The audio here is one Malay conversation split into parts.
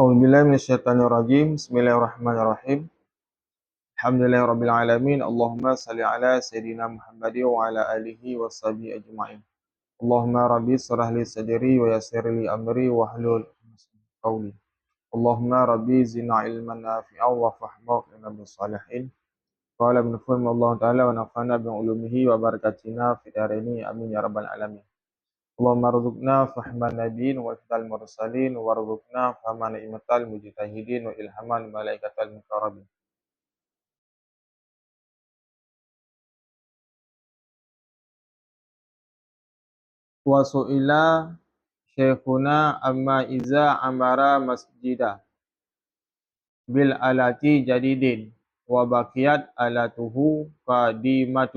أعوذ بالله من الشيطان الرجيم بسم الله الرحمن الرحيم الحمد لله رب العالمين اللهم صل على سيدنا محمد وعلى آله وصحبه أجمعين اللهم ربي اشرح لي صدري ويسر لي أمري واحلل عقدة من قولي اللهم ربي زدنا علما نافعا وفهما وقنا بالصالحين قال ابن فهم الله تعالى ونفعنا بعلومه وبركاتنا في دارين آمين يا رب العالمين اللهم ارزقنا فهم النبيين وإفداء المرسلين وارزقنا فهم نعمة المجتهدين وإلهام الملائكة المقربين وسئل شيخنا أما إذا أمر مسجدا بالآلات جديد وبقيت آلاته قديمة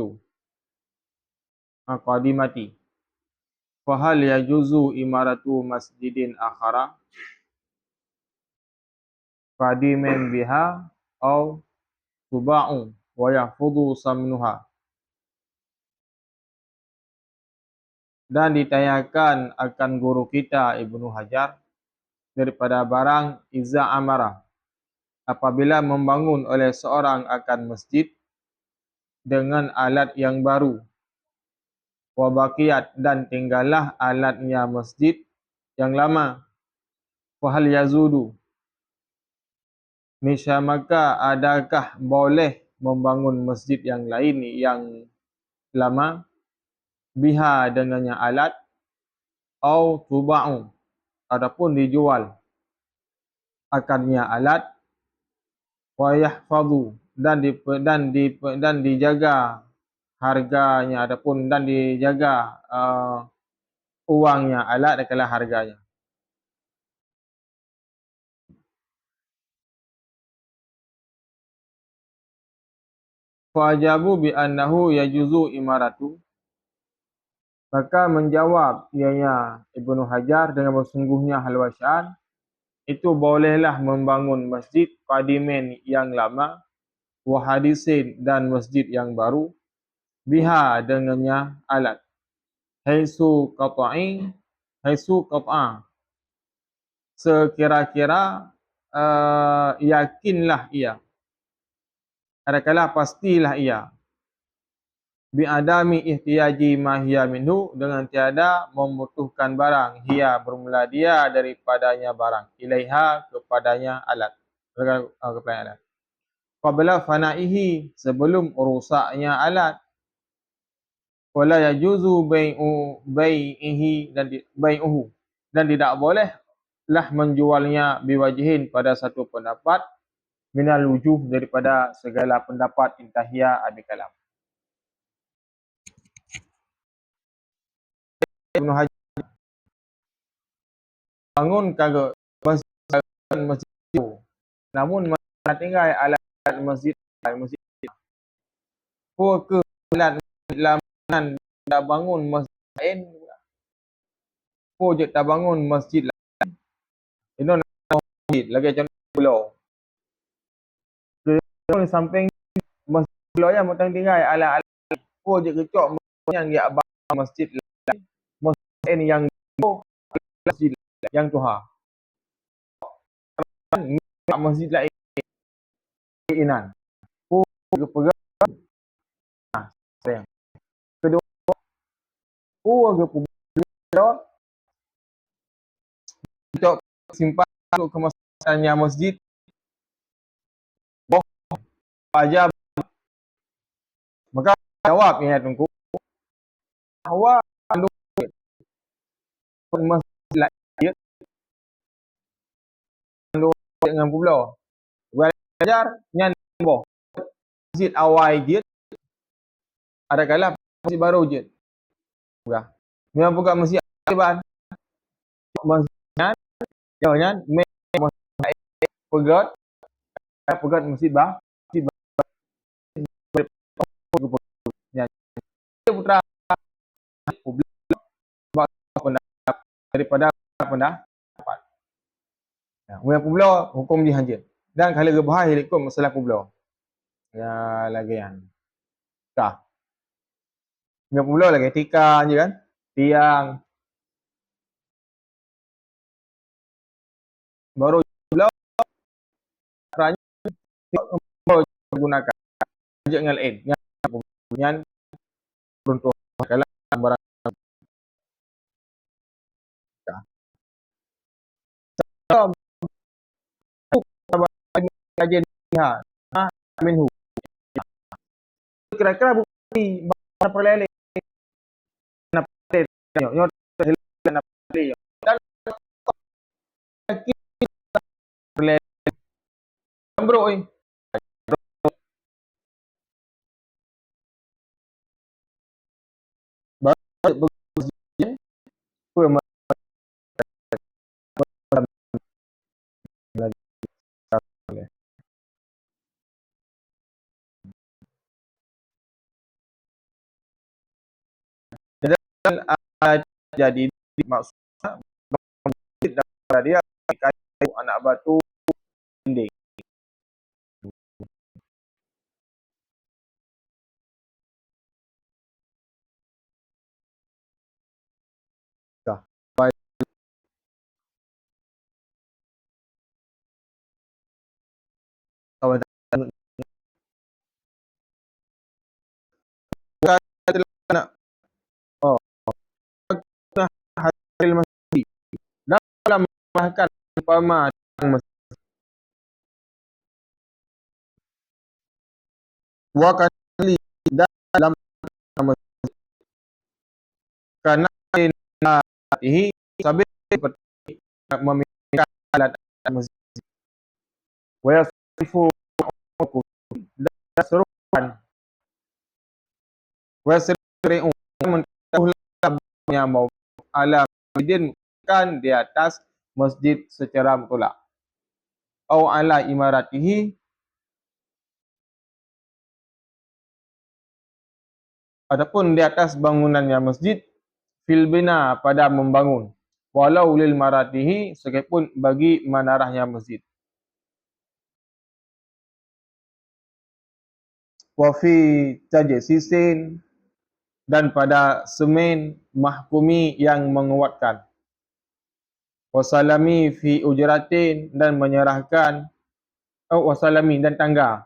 Fahal ya juzu imaratu masjidin akhara? Fadimin biha Au Tuba'u Wa yahfudu samnuha? Dan ditanyakan akan guru kita Ibnu Hajar Daripada barang Iza Amara Apabila membangun oleh seorang akan masjid Dengan alat yang baru wabakiyat dan tinggallah alatnya masjid yang lama. Fahal yazudu? Nisha maka adakah boleh membangun masjid yang lain yang lama? Biha dengannya alat. Au tuba'u ataupun dijual. Akarnya alat. Wa yahfazu dan di dan di dan dijaga harganya ataupun dan dijaga uh, uangnya alat adalah harganya. Fajabu bi annahu yajuzu imaratu. Maka menjawab ianya Ibnu Hajar dengan bersungguhnya halwasan itu bolehlah membangun masjid qadimin yang lama wahadisin dan masjid yang baru biha dengannya alat. Haisu qata'i haisu qat'a. Sekira-kira uh, yakinlah ia. Adakala pastilah ia. Biadami ihtiyaji mahya minhu dengan tiada membutuhkan barang. Hia bermula dia daripadanya barang. Ilaiha kepadanya alat. Kepadanya alat. Qabla fanaihi sebelum rusaknya alat wala yajuzu bai'u bai'ihi dan bai'uhu dan tidak boleh lah menjualnya biwajihin pada satu pendapat minal wujuh daripada segala pendapat intahiyah abi kalam Ibn Hajar bangun kagak masjid masjid. Namun mana tinggal alat masjid masjid. Ke alat laman dah bangun masjid lain. Je tak bangun masjid lain. Ini nak masjid lagi contoh pulau. Di samping masjid pulau yang mutang tinggal alat-alat. Pu je kecok yang dia bangun masjid lain lain yang masjid yang tuha. Masjid lain inan. Pu ke pegang. Nah, sayang. Kedua, pu ke pegang. Untuk simpan untuk kemasannya masjid. Boh, aja. Maka jawab ini tunggu. Bahawa masjid lain dengan pula belajar nyan boh masjid awal je ada kala masjid baru je buka memang buka masjid ban masjid masjid pegat pegat masjid bah masjid putra daripada pendapat. Ya, pula hukum dihajar. Dan kalau rebahai hukum masalah pula. Ya, lagi yang. Kah. Mulia pula lagi tika je kan. Tiang. Baru pula caranya menggunakan dengan lain. Yang kemudian runtuh kalau barang kajian ha minhu kira-kira bukti bahasa perlele Embroy. Bởi vừa mới General jadi maksudnya dia anak batu dinding. Oh, hari masjid. Dalam bahkan umpama wa kali dalam masjid. Karena ini sabit seperti meminta alat masjid. Wa dan serupan. Wa yasri'u yang mau alam kan di atas masjid secara mutlak. Au ala imaratihi Adapun di atas bangunannya masjid fil bina pada membangun walau lil maratihi sekalipun bagi menarahnya masjid. Wa fi tajsisin dan pada semen mahkumi yang menguatkan. Wasalami fi ujratin dan menyerahkan oh, wasalami dan tangga.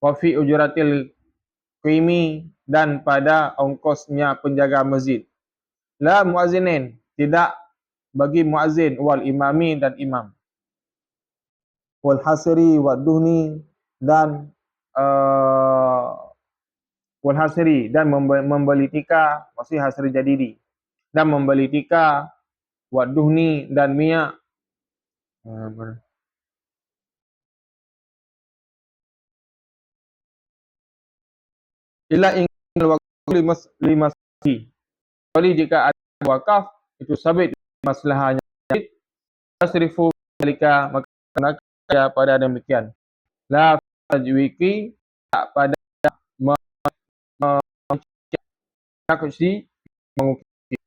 Wa fi ujratil qimi dan pada ongkosnya penjaga masjid. La muazinin tidak bagi muazin wal imami dan imam. Wal hasri wa duhni dan uh, wal hasri dan membeli tika masih hasri jadidi dan membeli tika wa duhni dan minyak uh, ila ingin waktu lima lima si. Kali jika ada wakaf itu sabit masalahnya tasrifu malika maka pada demikian. La tajwiki tak pada saksi mengukir.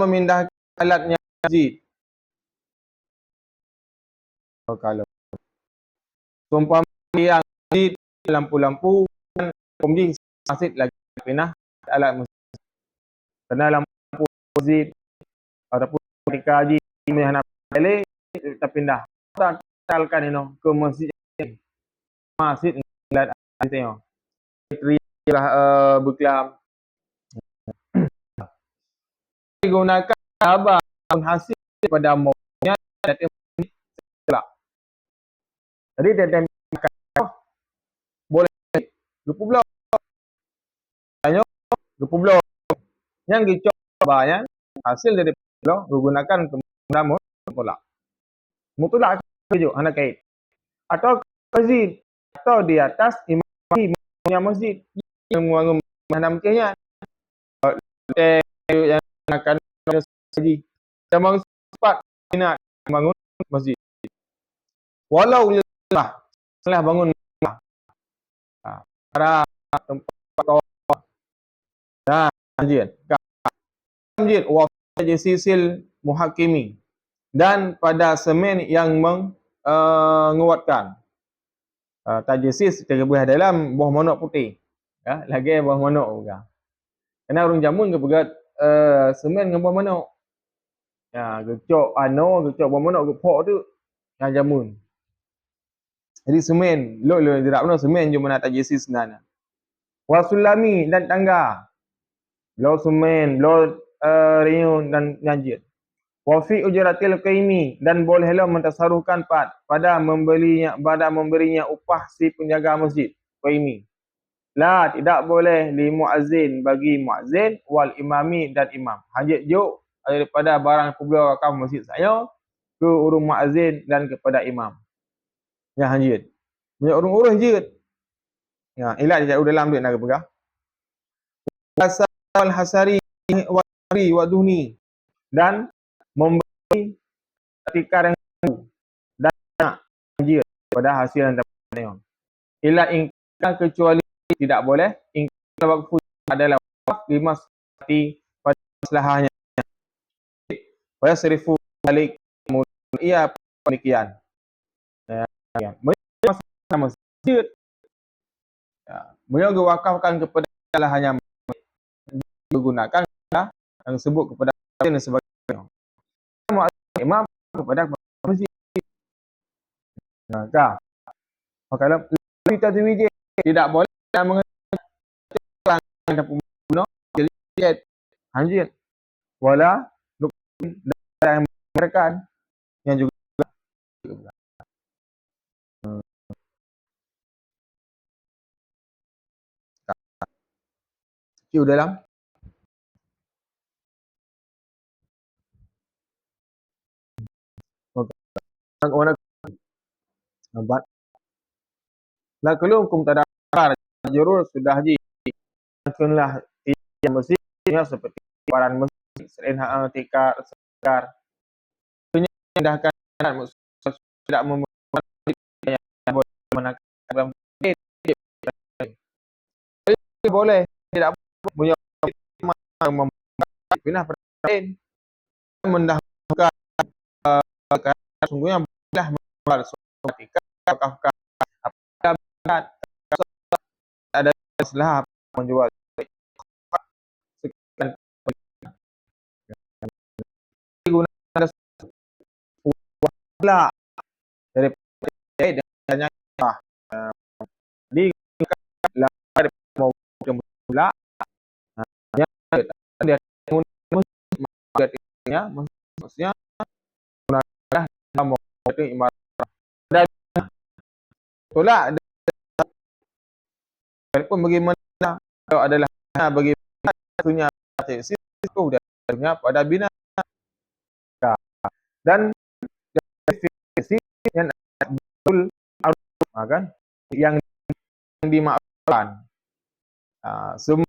Memindahkan alatnya masjid. Oh, kalau tumpah yang di lampu-lampu kemudian masjid lagi pindah alat masjid. Kerana lampu masjid ataupun ketika haji menghadap balik kita pindah. Tak talkan ini ke masjid masjid tengok. Terilah uh, berkelam digunakan sabar hasil daripada maunya dan tidak. Jadi dia tembakkan boleh 20 blok. Tanya 20 blok. Yang dicoba ya hasil dari blok digunakan untuk namun mutulak. Mutulak tujuh anak kait. Atau masjid atau di atas imam yang masjid yang menganggap mana mungkinnya. yang akan ada saji. Memang sifat minat bangun masjid. Walau lelah, lelah bangun ha, para tempat kawah dan masjid. Masjid wafat sisil muhakimi dan pada semen yang menguatkan. Uh, uh, tajesis terbuah dalam buah monok putih. Ya, lagi buah monok juga. Kena orang jamun ke pegat uh, semen dengan buah monok. Ya, gecok ano, gecok buah monok gepok tu yang jamun. Jadi semen, lo lo tidak pernah semen cuma nak tajesis sebenarnya. Wasulami dan tangga. Lo semen, lo uh, riun dan nyanjir. Wafi ujratil qaimi dan bolehlah mentasarufkan pad pada membelinya pada memberinya upah si penjaga masjid qaimi. La tidak boleh li muazzin bagi muazzin wal imami dan imam. Hajat juk daripada barang publik wakaf masjid saya ke urung muazzin dan kepada imam. Ya hajat. Banyak urung urus je. Ya, ilat dia dalam duit nak pegang. Asal hasari wa duhni dan memberi ketika dengan dan dia pada hasil yang dapat ila ingkar kecuali tidak boleh. Ingkar wakfu adalah wakf lima seperti pada masalahnya wa serifu balik ia demikian ya masalah masjid ya beliau wakafkan kepada hanya menggunakan yang sebut kepada dan sebagainya. Imam kepada masjid. Maka tawiji tidak boleh mengenai bunuh jadi anjir. Wala dan mereka yang juga Q dalam orang Nampak? La kelum kum tadakar jurur sudah haji. Langsunglah yang masjid ya, seperti paran masjid selain hak tikar sekar. Menyindahkan tidak membuat yang boleh menakar boleh tidak punya membuat pindah perlain mendahulukan uh, sungguhnya dah membuat ketika apakah ada ada salah menjual guna pula dari dan di lah mau pula dia dia maksudnya itu imarah. Dan itulah pun bagaimana kalau adalah bagaimana punya itu dan pada bina dan definisi yang betul kan yang dimaafkan uh, semua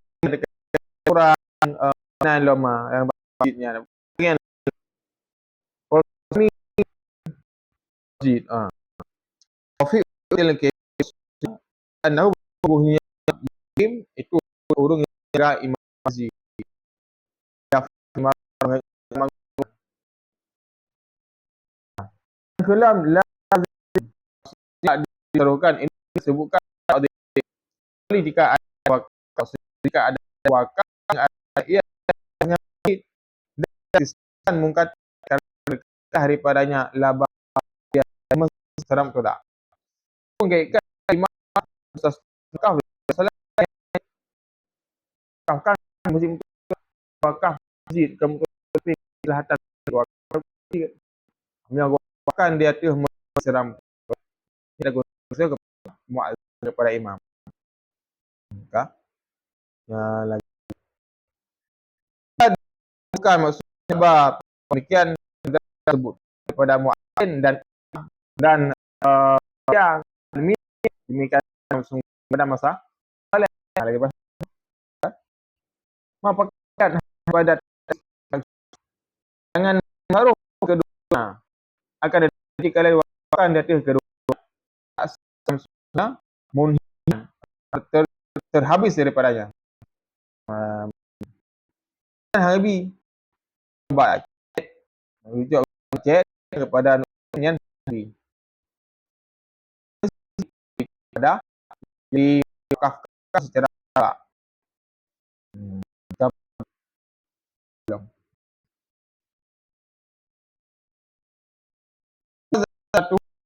orang uh, lama yang bagitnya masjid. Ah. Taufik dalam kes anahu buhnya muslim itu yang kira imam masjid. Kelam la diterukan ini disebutkan Jadi jika ada wakaf jika ada wakaf ia dan mungkat daripadanya laba seram tu tak? Mengaitkan imam kau salah kau kan musim apakah masjid selatan dua kali yang bahkan dia tu seram kita guna ke muaz kepada imam. Kah? Ya lagi. Bukan maksud sebab demikian tersebut kepada muazin dan dan uh, ya demi demikian langsung pada masa lagi apa pada jangan baru kedua. Akan jadi kalian akan datang kedua. Nah munhin ter, terhabis daripadanya. Um, Habib baik rujuk cek kepada yang Nabi pada di kafka secara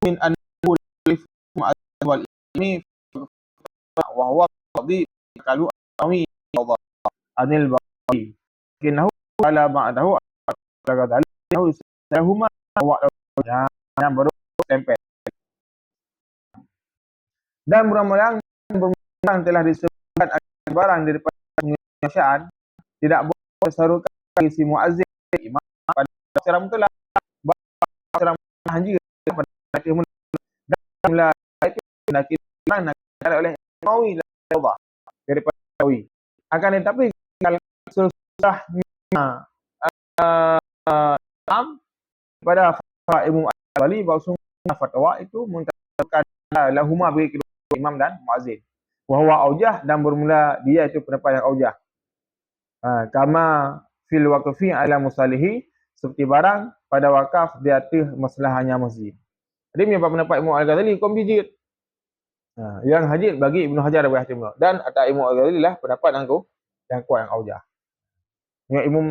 hmm. satu min anhu wal ilmi wa huwa qadi kalu awi anil baqi kinahu ala ba'dahu ala dahu sahuma wa yang baru tempel dan beramalan beramalan telah disebutkan barang daripada penguasaan tidak boleh serukan isi muazzin imam pada secara mutlak secara haji hati mula nak kita oleh Nawawi Allah daripada Nawawi akan tetapi kalau susah uh, uh, pada Imam Al-Bali bahawa fatwa itu menetapkan lahuma bagi imam dan muazzin. Wahwa aujah dan bermula dia itu pendapat yang aujah. Ha, kama fil waqfi ala musalihi seperti barang pada wakaf di atas masalahnya masjid. Jadi mendapat pendapat Imam Al-Ghazali kom bijit. Ha, yang hajit bagi Ibnu Hajar Abu Hatim dan atas Imam Al-Ghazali lah pendapat yang ku yang kuat yang aujah. Yang Imam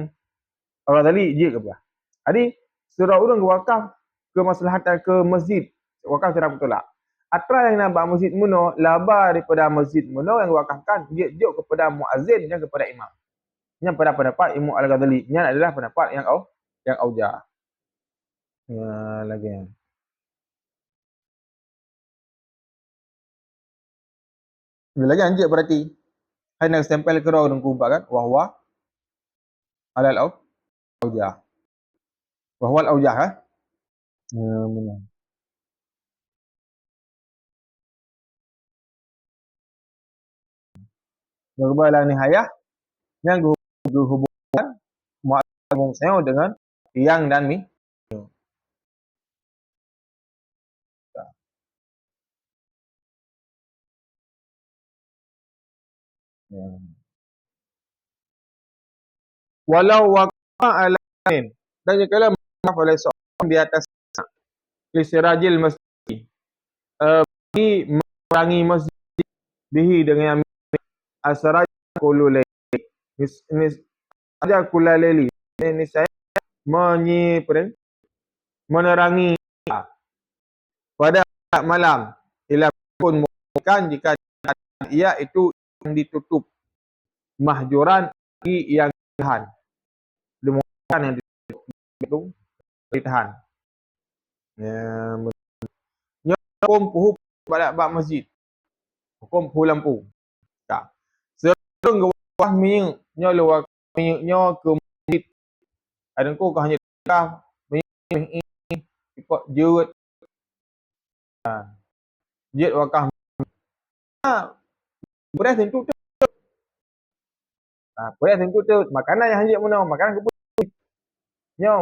Al-Ghazali jit ke apa? Jadi surah urang wakaf ke maslahatan ke masjid. Wakaf secara betul lah atra yang nampak masjid muno laba daripada masjid muno yang wakafkan dia juk kepada muazzin dan kepada imam. Yang pada pendapat Imam Al-Ghazali. Yang adalah pendapat yang au yang auja ya lagi Bila lagi anjir berarti Hai nak stempel ke dan kumpak kan Wahwa Alal au Auja Wahwa al auja ha Ya benar Berbalah nihayah yang berhubungan mu'azzam saya dengan yang dan mi. Ya. Walau waqa alain dan jika maaf oleh seorang di atas lisirajil masjid uh, bagi merangi masjid bihi dengan asraj kululai. Ini saja kulaleli. Ini saya menyi menerangi pada malam ila pun bukan jika ia itu ditutup mahjuran yang ditahan dimulakan yang ditutup itu ditahan ya hukum puhu pada bab masjid hukum puhu lampu tak Serang gawah minyak nyo luar minyak nyo ke masjid. Ada ko hanya kah minyak ini ikut jut. Ha. Jut wakah. Ha. Beras tentu tu. Ha, beras tentu tu. Makanan yang hanya mana? Makanan ke pun. Minyak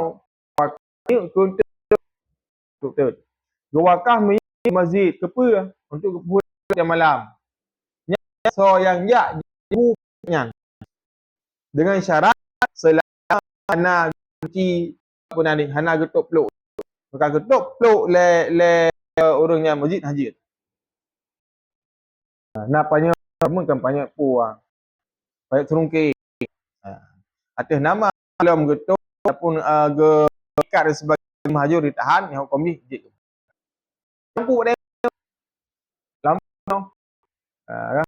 ke untuk tu. Tu. Gawakah minyak masjid ke apa? Untuk ke jam malam. So yang ya bukan dengan syarat selama hana kunci apa nanti hana getuk peluk maka getuk peluk le le orangnya masjid haji ha, nak banyak sama kan banyak puang banyak serungki ha. atas nama dalam getuk ataupun uh, gekat sebagai mahajur ditahan yang hukum ni lampu dia lampu no. Uh,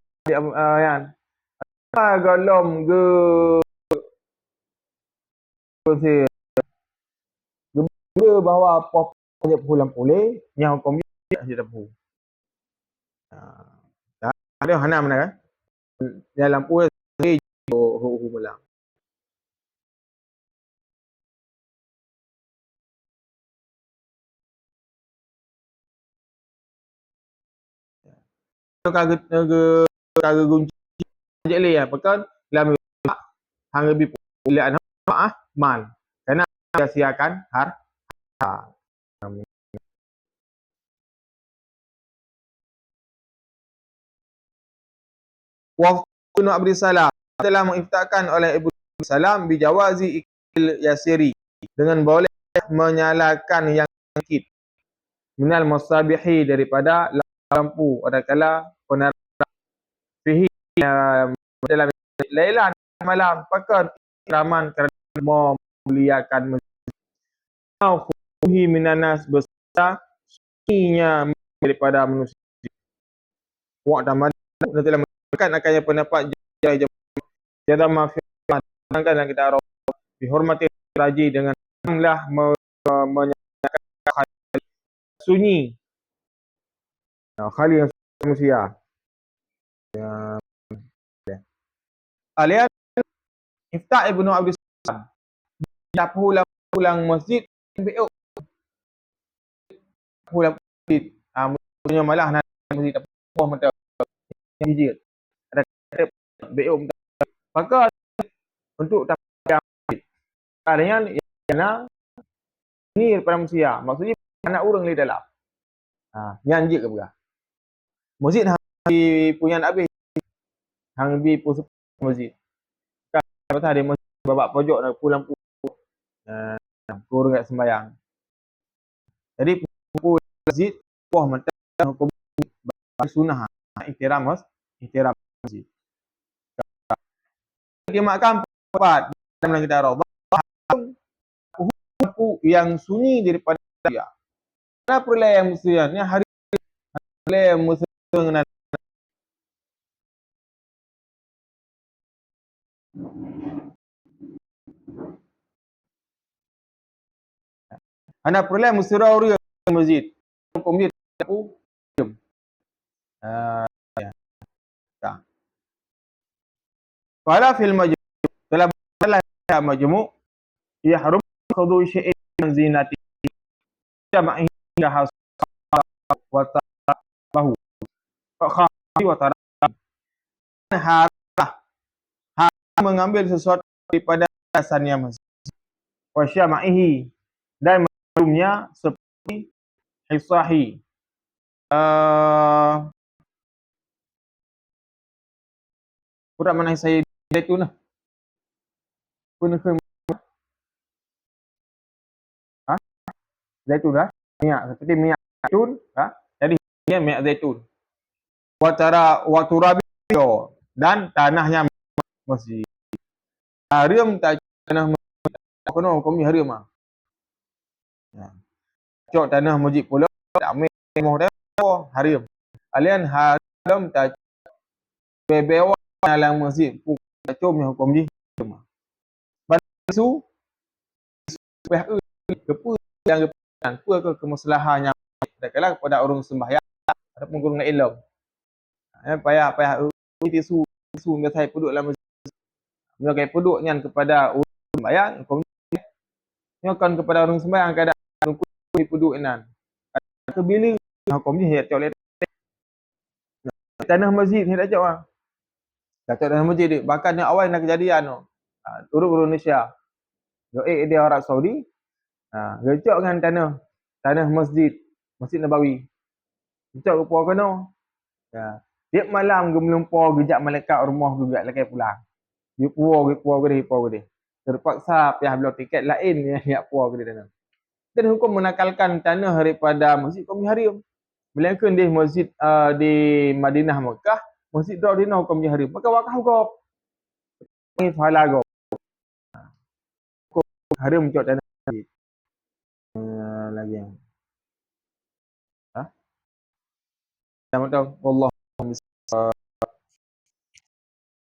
kan galom ge ke ge bahawa apa banyak pulang pulih yang hukum dia dia dah Ha. Ada hana mana kan? Dalam dia hu malam. Kalau perkara gunci je le ya pekan lam hang lebih pilihan ah mal kerana dia siakan har Wa Ibn Abdi Salam telah mengiftakan oleh Abdi Salam bijawazi ikil yasiri dengan boleh menyalakan yang sedikit minal musabihi daripada lampu pada kala penerangan fihi dalam lailan malam pakan raman kerana memuliakan masjid. Khuhi minanas besar sunyinya daripada manusia. Wa tamad telah menunjukkan akannya pendapat jadah mafiat dan kita arah dihormati raji dengan lah menyatakan sunyi. Khali yang manusia ya. Alian Iftah Ibnu Abi Salam. Dia pulang pulang masjid BO pulang masjid. Punya malah nak masjid apa mata. Yang BO maka untuk tak Adanya yang ni daripada manusia. Maksudnya anak orang di dalam. Ha, je ke berah. Masjid hang punya nak habis. Hang bi pun masjid. Kan ada masjid babak pojok nak pulang lampu. Uh, kurang sembahyang. Jadi lampu masjid puah mata hukum sunnah. Ihtiram mas, ihtiram masjid. Dia makan empat dalam kita raudah lampu yang sunyi daripada dia. Kenapa lah yang musliman? Ni hari hari yang musliman dengan Anak perlu musira uri masjid. Hukum dia aku. Ah ya. Tak. Wala fil majmu' dalam dalam majmu' yahrum khudhu syai'in min zinati jama'i indaha wa tabahu wa khafi wa tarah harah mengambil sesuatu daripada asalnya masjid wa syama'ihi dan sebelumnya seperti hisahi uh, kurang mana saya itu nah pun ha? zaitun lah. Minyak. Seperti minyak zaitun ha? jadi ini minyak zaitun. Watara waturabi dan tanahnya masjid. Harim tak tanah masjid. Kena hukum harim ah Ya. Cok tanah masjid pula. Tak ambil moh dah. Harim. Alian haram tak bebewa dalam masjid yang hukum ni. Basu supaya kepu yang kepuan apa ke kemaslahan yang kadang kepada orang sembahyang ataupun guru nak ilmu. Ya payah payah tisu tisu biasa duduk dalam duduk nyan kepada orang sembahyang hukum nyokan kepada orang sembahyang kadang puduk nan. Ke bila hukumnya hiat oleh tanah masjid ni dah jawab. Kata tanah masjid dia bahkan yang awal nak kejadian tu. Ha, turun ke Indonesia. Yo eh dia Arab Saudi. Ha, gecok dengan tanah tanah masjid Masjid Nabawi. Gecok ke puak kena. Ya. Tiap malam ge melumpur gejak malaikat rumah juga lagi pulang. Dia puak ge puak ge puak ge. Terpaksa pihak beli tiket lain yang nak puak ge tanah dan hukum menakalkan tanah daripada masjid kaum harim. Melainkan di masjid uh, di Madinah Mekah, masjid dah dina hukum harim. Maka wakaf hukum. Ini fahala hukum. Hukum harim untuk tanah masjid. Uh, lagi yang. Ha? Selamat tahu. Allah.